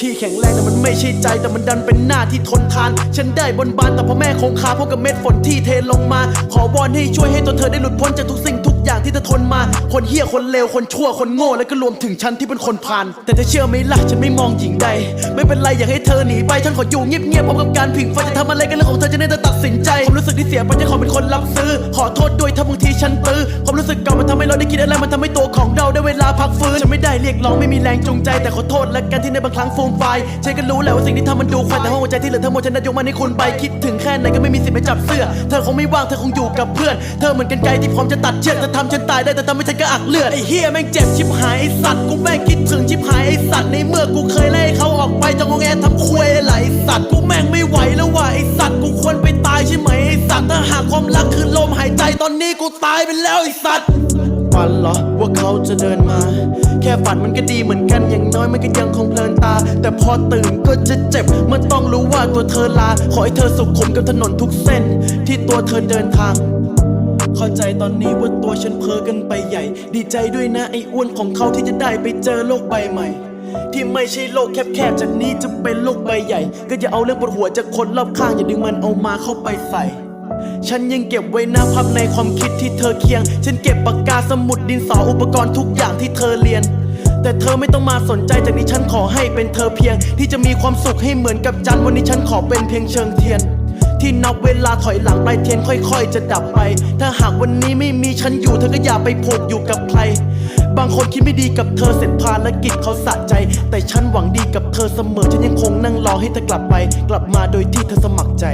ที่แข็งแรงแต่มันไม่ใช่ใจแต่มันดันเป็นหน้าที่ทนทาน ฉันได้บนบานแต่พ่อแม่คงคาพบกับเม็ดฝนที่เทลงมา ขอวอนให้ช่วยให้ตัวเธอได้หลุดพ้นจากทุกสิ่งทุกอย่างที่เธอทนมา คนเหี้ยคนเลวคนชั่วคนโง่และก็รวมถึงฉันที่เป็นคนพาลแต่เธอเชื่อไหมล่ะฉันไม่มองหญิงใด ไม่เป็นไรอยากให้เธอหนีไปฉันขออยู่เงียบๆพร้อมกับการผิงไฟจะทำอะไรกันเรื่องของเธอจะได้เธอตัดสินใจความรู้สึกที่เสียไปฉันขอเป็นคนรับซื้อ ขอโทษด้วยถ้าบางทีฉันตื้อความรู้สึกเก่ามันทำให้เราได้คิดอะไรมันทำให้ตัวของเราได้เวลาพักฟื้นฉันไม่ได้เรียกร้องไม่มีแรงจูงใจแต่ขอโทษและกันที่ในบางครั้งฟูมไฟฉันก็รู้แหละว่าสิ่งที่ทำมันดูควายแต่ห้องหัวใจที่เหลือทั้งหมดฉันนัดยกมันให้คุณไปคิดถึงแค่ไหนก็ไม่มีสิทธิ์ไปจับเสื้อ เธอคงไม่ว่างเธอคงอยู่กับเพื่อน เธอเหมือนกันไกลที่พร้อมจะตัดเชือกเธอทำฉันตายได้แต่ทำให้ฉันก็อักเลือดไอ้เฮียแม่งเจ็บชิบหายไอ้สัตว์กูแม่งคิดถึงชิบหายไอ้สัตว์ในเมื่อกูเคยไล่เขาออกไปจงงแงทำควยไหลสัตว์กูแม่งไม่ไหวแล้วว่ะไอ้สัตว์กูควรไปตายใช่ไหมไอ้สัตว์ถ้าหากความรักคือลมหายใจตอนนี้กูตายไปแล้วไอ้สัตว์ ฝันเหรอว่าเขาจะเดินมา แค่ฝันมันก็ดีเหมือนกันอย่างน้อยมันก็ยังคงเพลินตา แต่พอตื่นก็จะเจ็บเมื่อต้องรู้ว่าตัวเธอลา ขอให้เธอสุขขมกับถนนทุกเส้น ที่ตัวเธอเดินทางเข้าใจตอนนี้ว่าตัวฉันเพ้อกันไปใหญ่ ดีใจด้วยนะไอ้อ้วนของเขาที่จะได้ไปเจอโลกใบใหม่ ที่ไม่ใช่โลกแคบๆจากนี้จะเป็นโลกใบใหญ่ ก็อย่าเอาเรื่องปวดหัวจากคนรอบข้างอย่าดึงมันเอามาเข้าไปใส่ ฉันยังเก็บไว้นะภาพในความคิดที่เธอเคียง ฉันเก็บปากกาสมุดดินสออุปกรณ์ทุกอย่างที่เธอเรียน แต่เธอไม่ต้องมาสนใจจากนี้ฉันขอให้เป็นเธอเพียง ที่จะมีความสุขให้เหมือนกับจันวันนี้ฉันขอเป็นเพียงเชิงเทียน ที่นับเวลาถอยหลังไปเทียนค่อย ๆ จะดับไป ถ้าหากวันนี้ไม่มีฉันอยู่เธอก็อย่าไปผูกอยู่กับใคร บางคนคิดไม่ดีกับเธอเสร็จภารกิจเขาสะใจ แต่ฉันหวังดีกับเธอเสมอฉันยังคงนั่งรอให้เธอกลับไป กลับมาโดยที่เธอสมัครใจ